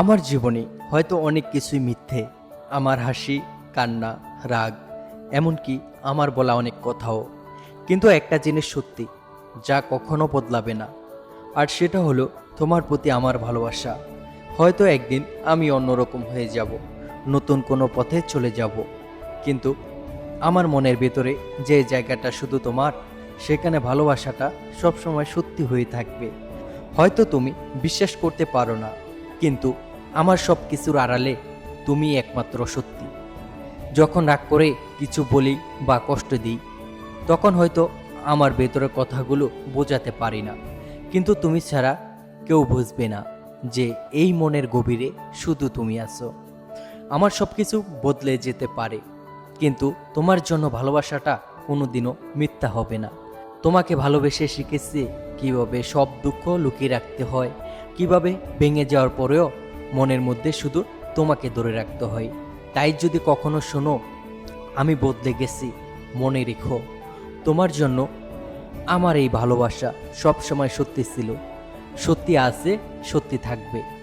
আমার জীবনে হয়তো অনেক কিছুই মিথ্যে, আমার হাসি, কান্না, রাগ, এমনকি আমার বলা অনেক কথাও। কিন্তু একটা জিনিস সত্যি, যা কখনো বদলাবে না। আর সেটা হলো তোমার প্রতি আমার ভালোবাসা। হয়তো একদিন আমি অন্যরকম হয়ে যাব, নতুন কোনো পথে চলে যাব। কিন্তু আমার মনের ভেতরে যে জায়গাটা শুধু তোমার, সেখানে ভালোবাসাটা সবসময় সত্যি হয়ে থাকবে। হয়তো তুমি বিশ্বাস করতে পারো না, কিন্তু আমার সব কিছুর আড়ালে তুমি একমাত্র সত্যি। যখন রাগ করে কিছু বলি বা কষ্ট দিই, তখন হয়তো আমার ভেতরের কথাগুলো বোঝাতে পারি না। কিন্তু তুমি ছাড়া কেউ বুঝবে না যে এই মনের গভীরে শুধু তুমি আছো। আমার সব কিছু বদলে যেতে পারে, কিন্তু তোমার জন্য ভালোবাসাটা কোনোদিনও মিথ্যা হবে না। তোমাকে ভালোবেসে শিখেছি কীভাবে সব দুঃখ লুকিয়ে রাখতে হয়, কীভাবে ভেঙে যাওয়ার পরেও মনের মধ্যে শুধু তোমাকে ধরে রাখতে হয়। তাই যদি কখনো শোনো, আমি বদলে গেছি, মনে রেখো। তোমার জন্য আমার এই ভালোবাসা সবসময় সত্যি ছিল। সত্যি আছে, সত্যি থাকবে।